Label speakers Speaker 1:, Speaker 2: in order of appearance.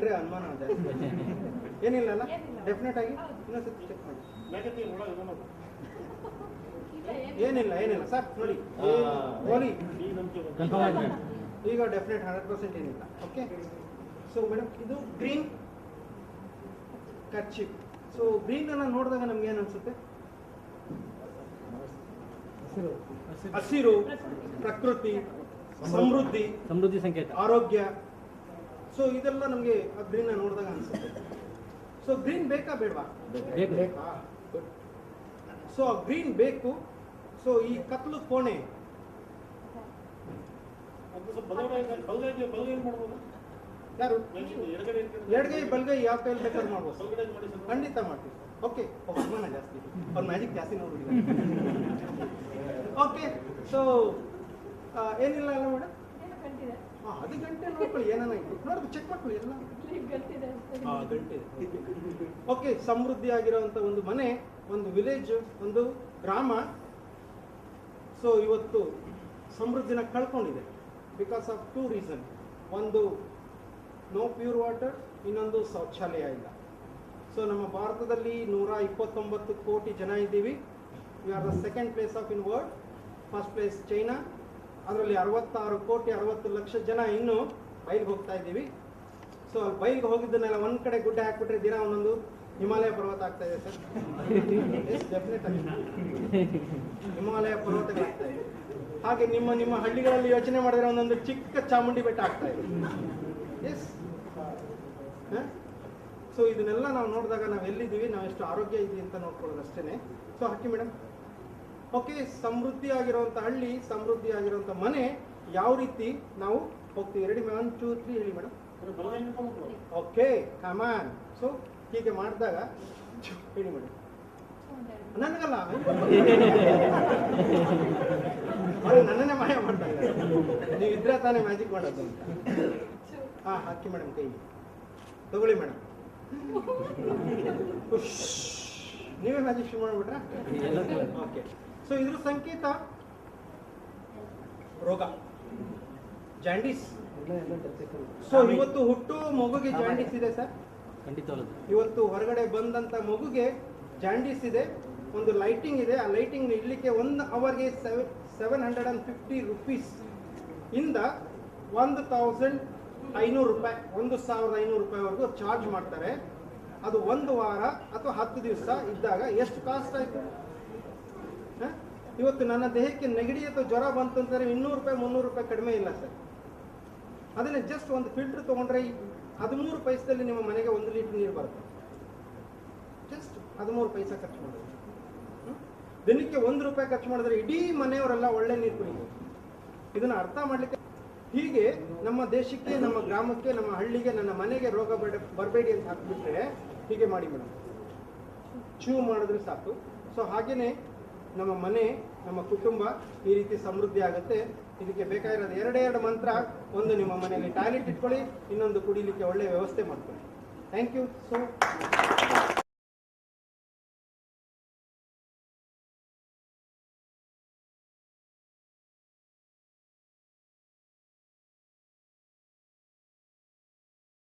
Speaker 1: ಕಂಡ್ರೆ ಅನುಮಾನ ಅದ. ಏನಿಲ್ಲ ಅಲ್ಲ ಡೆಫಿನೆಟ್ ಆಗಿ. ಇನ್ನೊಂದ್ಸತಿ ಚೆಕ್ ಮಾಡಿ.
Speaker 2: ನೋಡು.
Speaker 1: ಏನಿಲ್ಲ ಏನಿಲ್ಲ. ಸರ್ ನೋಡಿ.
Speaker 3: ಮೇಡಮ್
Speaker 1: ಈಗ ಡೆಫಿನೆಟ್ ಹಂಡ್ರೆಡ್ ಪರ್ಸೆಂಟ್ ಏನಿಲ್ಲ ಓಕೆ ಸೊ ಮೇಡಮ್ ಇದು ಗ್ರೀನ್ ಕರ್ಚಿಪ್ ಸೊ ಗ್ರೀನ್ ಅನ್ನ ನೋಡಿದಾಗ ನಮ್ಗೆ ಏನು ಅನ್ಸುತ್ತೆ? ಹಸಿರು. ಪ್ರಕೃತಿ ಸಮೃದ್ಧಿ
Speaker 3: ಸಮೃದ್ಧಿ ಸಂಕೇತ.
Speaker 1: ಆರೋಗ್ಯ ಸೊ ಇದೆಲ್ಲ ನಮಗೆ ಗ್ರೀನ್ ನೋಡಿದಾಗ ಅನ್ಸುತ್ತೆ. ಸೊ ಗ್ರೀನ್ ಬೇಕಾ ಬೇಡವಾ? ಸೊ ಗ್ರೀನ್ ಬೇಕು? ಸೊ ಈ ಕತ್ಲು ಕೋಣೆ. ಯಾರು?
Speaker 2: ಎಡಗಡೆ ಎಡಗಡೆ ಇಟ್ಕೊಂಡು-
Speaker 1: ಎಡಗೈ ಬಲ್ಗೈ ಯಾವ ಕೈಲಿ ಬೇಕಾದ್ರೆ ಮಾಡ್ಬೋದು.
Speaker 2: ಬಲಗಡೆ ಮಾಡಿ ಸ್ವಲ್ಪ.
Speaker 1: ಖಂಡಿತ ಮಾಡ್ತೀವಿ. ಓಕೆ ಅಭಿಮಾನ ಜಾಸ್ತಿ. ಅವ್ರ ಮ್ಯಾಜಿಕ್ ಜಾಸ್ತಿ ನೋಡಿ ಓಕೆ ಸೊ ಏನಿಲ್ಲ ಅಲ್ಲ ಮೇಡಮ್ ಅದು ಗಂಟೆ ನೋಡ್ಕೊಳ್ಳಿ ಏನಾನ ನೋಡ್ ಚೆಕ್ ಮಾಡ್ಕೊಳ್ಳಿ ಎಲ್ಲ. ಗಂಟೆ ಓಕೆ ಸಮೃದ್ಧಿ ಆಗಿರುವಂತ ಒಂದು ಮನೆ ಒಂದು ವಿಲೇಜ್ ಒಂದು ಗ್ರಾಮ. ಸೊ ಇವತ್ತು ಸಮೃದ್ಧಿನ ಕಳ್ಕೊಂಡಿದೆ. ಬಿಕಾಸ್ ಆಫ್ ಟೂ ರೀಸನ್ ಒಂದು ನೋ ಪ್ಯೂರ್ ವಾಟರ್ ಇನ್ನೊಂದು ಶೌಚಾಲಯ ಇಲ್ಲ. ಸೊ ನಮ್ಮ ಭಾರತದಲ್ಲಿ ನೂರ ಇಪ್ಪತ್ತೊಂಬತ್ತು ಕೋಟಿ ಜನ ಇದ್ದೀವಿ. We are the second place of in world first place China ಅದರಲ್ಲಿ ಅರವತ್ತಾರು ಕೋಟಿ ಅರವತ್ತು ಲಕ್ಷ ಜನ ಇನ್ನು ಬೈಲ್ಗೆ ಹೋಗ್ತಾ ಇದ್ದೀವಿ. ಸೊ ಅಲ್ಲಿ ಬೈಲ್ಗೆ ಹೋಗಿದ್ದನ್ನೆಲ್ಲ ಒಂದ್ ಕಡೆ ಗುಡ್ಡೆ ಹಾಕ್ಬಿಟ್ರೆ ದಿನ ಒಂದೊಂದು ಹಿಮಾಲಯ ಪರ್ವತ ಆಗ್ತಾ ಇದೆ ಸರ್. ಆಗಿ ಹಿಮಾಲಯ ಪರ್ವತ ಹಾಗೆ ನಿಮ್ಮ ನಿಮ್ಮ ಹಳ್ಳಿಗಳಲ್ಲಿ ಯೋಚನೆ ಮಾಡಿದ್ರೆ ಒಂದೊಂದು ಚಿಕ್ಕ ಚಾಮುಂಡಿ ಬೆಟ್ಟ ಆಗ್ತಾ ಇದೆ. ಎಸ್ ಸೊ ಇದನ್ನೆಲ್ಲ ನಾವು ನೋಡಿದಾಗ ನಾವು ಎಲ್ಲಿದ್ದೀವಿ? ನಾವು ಎಷ್ಟು ಆರೋಗ್ಯ ಇದೆ ಅಂತ ನೋಡ್ಕೊಳ್ಳೋದು ಅಷ್ಟೇನೆ. ಸೊ ಹಾಕಿ ಮೇಡಮ್ ಓಕೆ ಸಮೃದ್ಧಿ ಆಗಿರುವಂಥ ಹಳ್ಳಿ ಸಮೃದ್ಧಿ ಆಗಿರುವಂಥ ಮನೆ ಯಾವ ರೀತಿ ನಾವು ಹೋಗ್ತೀವಿ? ರೆಡಿ ಒನ್ ಟೂ ತ್ರೀ ಹೇಳಿ madam okay come on so ಹೀಗೆ ಮಾಡಿದಾಗ ಹೇಳಿ ಮೇಡಮ್. ನನಗಲ್ಲ ಅವ್ರು ನನ್ನನ್ನೇ ಮಾಯ ಮಾಡ್ತಾ ಇದ್ದಾರೆ. ನೀವು ಇದ್ರೆ ತಾನೇ ಮ್ಯಾಜಿಕ್ ಮಾಡೋದು ಅಂತ. ಹಾ ಹಾಕಿ ಮೇಡಮ್ ಕೈ. ತಗೊಳ್ಳಿ ಮೇಡಮ್ ನೀವೇ ಮ್ಯಾಜಿಕ್ ಶುರು ಮಾಡಿಬಿಟ್ರಾ? ಓಕೆ. ಸೊ ಇದ್ರ ಸಂಕೇತ ರೋಗ ಜಾಂಡಿಸ್ ಸೊ ಇವತ್ತು ಹುಟ್ಟು ಮಗುಗೆ ಜಾಂಡಿಸ್ ಇದೆ ಸರ್
Speaker 3: ಖಂಡಿತವಲ್ಲ
Speaker 1: ಇವತ್ತು ಹೊರಗಡೆ ಬಂದಂತ ಮಗುಗೆ ಜಾಂಡಿಸ್ ಇದೆ ಒಂದು ಲೈಟಿಂಗ್ ಇದೆ. ಆ ಲೈಟಿಂಗ್ ಇಡ್ಲಿಕ್ಕೆ ಒನ್ ಅವರ್ಗೆ seven hundred and fifty rupees ಇಂದ ಒಂದು ತೌಸಂಡ್ ಐನೂರು ರೂಪಾಯಿ ಒಂದು ಸಾವಿರದ ಐನೂರು ರೂಪಾಯಿವರೆಗೂ ಚಾರ್ಜ್ ಮಾಡ್ತಾರೆ. ಅದು ಒಂದು ವಾರ ಅಥವಾ ಹತ್ತು ದಿವಸ ಇದ್ದಾಗ ಎಷ್ಟು ಕಾಸ್ಟ್ ಆಯ್ತು? ಇವತ್ತು ನನ್ನ ದೇಹಕ್ಕೆ ನೆಗಡಿ ಅಥವಾ ಜ್ವರ ಬಂತು ಅಂತಂದ್ರೆ ಇನ್ನೂರು ರೂಪಾಯಿ, ಮುನ್ನೂರು ರೂಪಾಯಿ ಕಡಿಮೆ ಇಲ್ಲ ಸರ್. ಅದನ್ನ ಜಸ್ಟ್ ಒಂದು ಫಿಲ್ಟರ್ ತಗೊಂಡ್ರೆ ಹದಿಮೂರು ಪೈಸದಲ್ಲಿ ನಿಮ್ಮ ಮನೆಗೆ ಒಂದು ಲೀಟರ್ ನೀರು ಬರುತ್ತೆ. ಜಸ್ಟ್ ಹದಿಮೂರು ಪೈಸೆ ಖರ್ಚು ಮಾಡೋದು? ದಿನಕ್ಕೆ ಒಂದು ರೂಪಾಯಿ ಖರ್ಚು ಮಾಡಿದ್ರೆ ಇಡೀ ಮನೆಯವರೆಲ್ಲ ಒಳ್ಳೆ ನೀರು ಕುಡಿಬೋದು. ಇದನ್ನ ಅರ್ಥ ಮಾಡ್ಲಿಕ್ಕೆ ಹೀಗೆ ನಮ್ಮ ದೇಶಕ್ಕೆ, ನಮ್ಮ ಗ್ರಾಮಕ್ಕೆ, ನಮ್ಮ ಹಳ್ಳಿಗೆ, ನನ್ನ ಮನೆಗೆ ರೋಗ ಬೇಡ, ಬರಬೇಡಿ ಅಂತ ಹಾಕ್ಬಿಟ್ರೆ ಹೀಗೆ ಮಾಡಿ ಮೇಡಮ್. ಚೂ ಮಾಡಿದ್ರೆ ಸಾಕು. ಸೊ ಹಾಗೇನೆ ನಮ್ಮ ಮನೆ, ನಮ್ಮ ಕುಟುಂಬ ಈ ರೀತಿ ಸಮೃದ್ಧಿ ಆಗುತ್ತೆ. ಇದಕ್ಕೆ ಬೇಕಾಗಿರೋದು ಎರಡೇ ಎರಡು ಮಂತ್ರ. ಒಂದು ನಿಮ್ಮ ಮನೆಯಲ್ಲಿ ಟಾಯ್ಲೆಟ್ ಇಟ್ಕೊಳ್ಳಿ, ಇನ್ನೊಂದು ಕುಡಿಲಿಕ್ಕೆ ಒಳ್ಳೆಯ ವ್ಯವಸ್ಥೆ ಮಾಡ್ಕೊಳ್ಳಿ. Thank you so